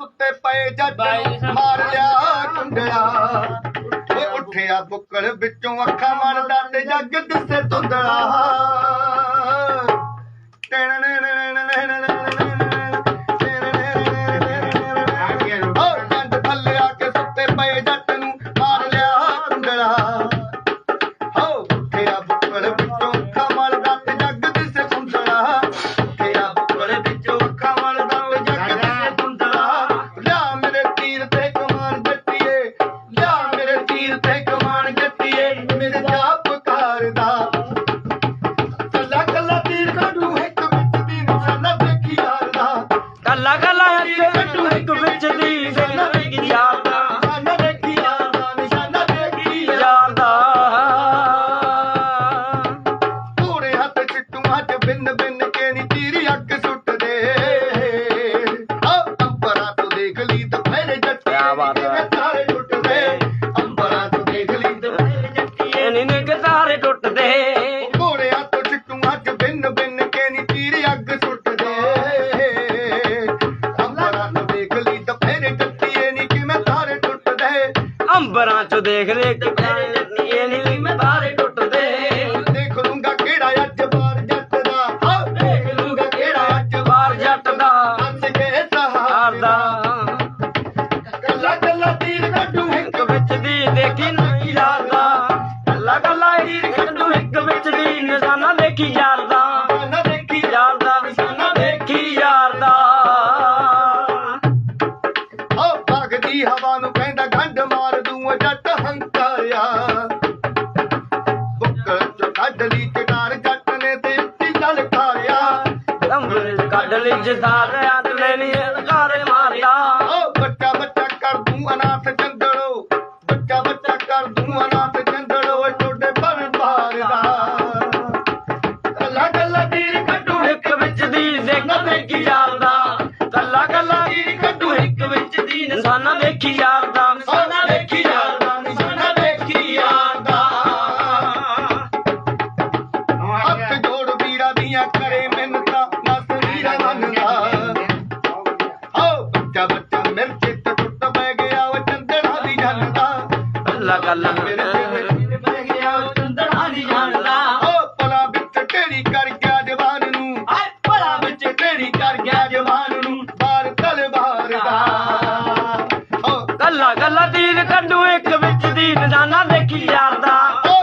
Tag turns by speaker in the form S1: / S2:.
S1: ਸੁੱਤੇ ਪਏ ਜੱਟ ਮਾਰ ਲਿਆ ਕੁੰਡਲਾ ਓਏ ਉੱਠਿਆ ਬੁੱਕਲ ਵਿੱਚੋਂ ਅੱਖਾਂ ਮਰਦਾ ਤੇ ਜੱਗ ਦਿਸੇ ਧੁੰਦਲਾ। ਅੰਬਰਾਂ ਚ ਦੇਖ
S2: ਲੈ ਕਿ ਇਹ ਨੀ ਮੈਂ ਤਾਰੇ ਟੁੱਟਦੇ।
S1: ਦੇਖ ਲੂੰਗਾ ਕਿਹੜਾ ਅੱਜ ਬਾਰ ਜੱਟ ਦਾ ਹਾਂ ਦੇਖ ਲੂੰਗਾ ਕਿਹੜਾ ਅੱਜ
S2: ਬਾਰ ਜੱਟ ਦਾ
S1: ਹੱਸ ਕੇ ਸਹਾਰ
S2: ਹਾਰਦਾ
S1: ਕੱਲਾ ਕੱਲਾ ਤੀਰ ਕੱਢੂ।
S2: ਇੱਕ ਵਿੱਚ ਦੀ ਦੇਖੀ ਨਹੀਂ ਜਾਂਦਾ ਕੱਲਾ ਕੱਲਾ ਹੀਰ ਕੱਢੂ ਇੱਕ ਵਿੱਚ ਦੀ ਨਿਸ਼ਾਨਾ ਦੇਖੀ ਜਾਂਦਾ
S1: ਨਾ ਕੱਢ ਲਈ ਚਟਾਰ ਜੱਟ ਨੇ ਤੇ ਉੱਤੀ ਲਲਕਾਰਿਆ
S2: ਅੰਬਰੇ ਕੱਢ ਲਈ ਜਸਾਰਿਆਂ ਤੇ ਲੈਣੀ ਲਕਾਰੇ ਮਾਰਿਆ।
S1: ਓ ਬੱਚਾ ਬੱਚਾ ਕਰ ਦੂੰ ਅਨਾਥ ਚੰਦੜੋ ਬੱਚਾ ਬੱਚਾ ਕਰ ਦੂੰ ਅਨਾਥ ਕੱਲਾ ਕੱਲਾ ਤੀਰ ਕੱਢੂ
S2: ਇੱਕ ਵਿੱਚ ਦੀ ਦੇਖ ਦੇਖੀ ਜਾਂਦਾ ਕੱਲਾ ਕੱਲਾ ਕੱਢੂ ਇੱਕ ਵਿੱਚ ਦੀ ਨਿਸ਼ਾਨਾ ਦੇਖੀ ਜਾਂਦਾ ਨਾ ਕਰੇ ਵਿੱਚ ਗਿਆ ਜਵਾਨ
S1: ਨੂੰ। ਹਾਏ ਵਿੱਚ ਢੇਰੀ ਕਰ ਗਿਆ ਜਵਾਨ ਨੂੰ। ਬਾਰ ਤਲਵਾਰ ਦੀਨ ਕੱਢੂ ਇੱਕ ਵਿੱਚ ਦੀਨ ਦਾਨਾ
S2: ਦੇਖੀ ਯਾਰ